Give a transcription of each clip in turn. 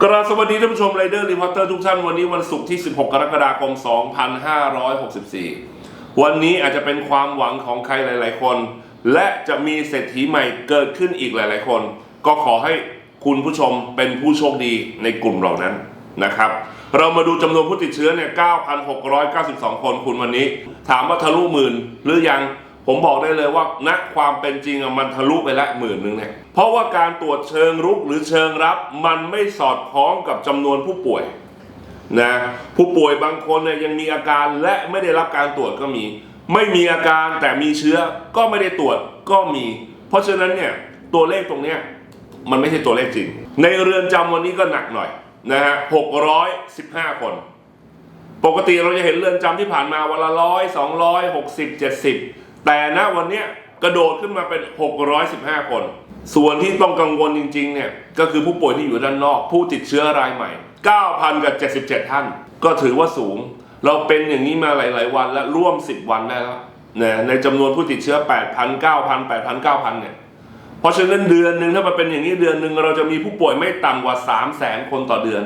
กราบสวัสดีท่านผู้ชมไรเดอร์รีพอร์เตอร์ทุกท่านวันนี้วันศุกร์ที่ 16 กรกฎาคม 2564 วันนี้อาจจะเป็นความหวังของใครหลาย ๆ คน และจะมีเศรษฐีใหม่เกิดขึ้นอีกหลาย ๆ คน ก็ขอให้คุณผู้ชมเป็นผู้โชคดีในกลุ่มเหล่านั้นนะครับ เรามาดูจำนวนผู้ติดเชื้อเนี่ย 9,692 คนคุณวันนี้ ถามว่าทะลุหมื่นหรือยัง ผมบอกได้เลยว่าณความเป็นจริงมันทะลุไปละหมื่นหนึ่งเนี่ยเพราะว่าการตรวจเชิงรุกหรือเชิงรับ มันไม่สอดคล้องกับจำนวนผู้ป่วยนะผู้ป่วยบางคนเนี่ยยังมีอาการและไม่ได้รับการตรวจก็มี ไม่มีอาการแต่มีเชื้อก็ไม่ได้ตรวจก็มี เพราะฉะนั้นเนี่ยตัวเลขตรงเนี้ยมันไม่ใช่ตัวเลขจริง ในเรือนจำวันนี้ก็หนักหน่อยนะฮะ615คน ปกติเราจะเห็นเรือนจำที่ผ่านมาวันละร้อยสองร้อยหกสิบเจ็ดสิบ แต่ณวันนี้กระโดดขึ้นมาเป็น 615 คน ส่วนที่ต้องกังวลจริงๆเนี่ยก็คือผู้ป่วยที่อยู่ด้านนอก ผู้ติดเชื้อรายใหม่ 9,000 กับ 77 ท่าน ก็ถือว่าสูง เราเป็นอย่างนี้มาหลาย ๆ วันและร่วม 10 วันได้แล้วนะในจำนวนผู้ติดเชื้อ 8,000 9,000 8,000 9,000 เนี่ย เพราะฉะนั้นเดือนหนึ่งถ้ามันเป็นอย่างนี้เดือนหนึ่งเราจะมีผู้ป่วยไม่ต่ำกว่า 3 0 0 0 0 0 คนต่อเดือน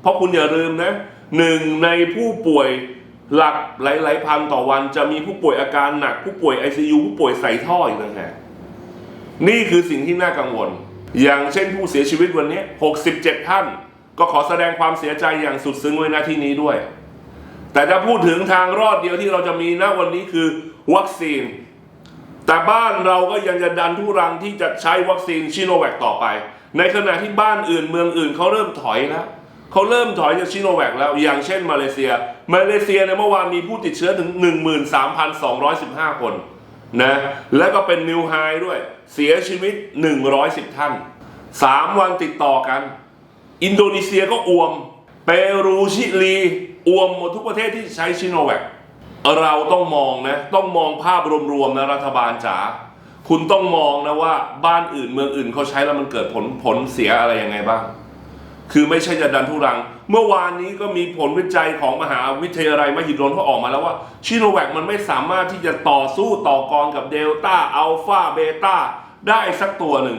เพราะคุณอย่าลืมนะหนึ่งในผู้ป่วย หลักหลาย ๆ พันต่อวันจะมีผู้ป่วยอาการหนัก ผู้ป่วย ICU ผู้ป่วยใส่ท่ออีกต่างหากนี่คือสิ่งที่น่ากังวล อย่างเช่นผู้เสียชีวิตวันนี้ 67 ท่าน ก็ขอแสดงความเสียใจอย่างสุดซึ้งไว้ณที่นี้ด้วย แต่ถ้าพูดถึงทางรอดเดียวที่เราจะมีณวันนี้คือวัคซีน แต่บ้านเราก็ยังจะดันทุรังที่จะใช้วัคซีนชิโนแวคต่อไป ในขณะที่บ้านอื่นเมืองอื่นเขาเริ่มถอยแล้ว เขาเริ่มถอยจากชิโนแวคแล้วอย่างเช่นมาเลเซีย มาเลเซียในเมื่อวานมีผู้ติดเชื้อถึง 13,215 คนนะแล้วก็เป็นนิวไฮด้วย เสียชีวิต 110 ท่าน 3 วันติดต่อกัน อินโดนีเซียก็อวม เปรูชิลีอวมหมดทุกประเทศที่ใช้ชิโนแวคเราต้องมองนะ ต้องมองภาพรวมๆนะรัฐบาลจ๋าคุณต้องมองนะว่าบ้านอื่นเมืองอื่นเขาใช้แล้วมันเกิดผลผลเสียอะไรยังไงบ้าง คือไม่ใช่จะดันทุรัง เมื่อวานนี้ก็มีผลวิจัยของมหาวิทยาลัยมหิดลเขาออกมาแล้วว่าชิโนแวคมันไม่สามารถที่จะต่อสู้ต่อกรกับเดลต้าอัลฟาเบต้าได้สักตัวหนึ่ง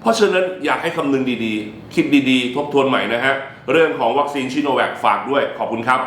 เพราะฉะนั้นอยากให้คำนึงดีๆ คิดดีๆ ทบทวนใหม่นะฮะ เรื่องของวัคซีนชิโนแวคฝากด้วยขอบคุณครับ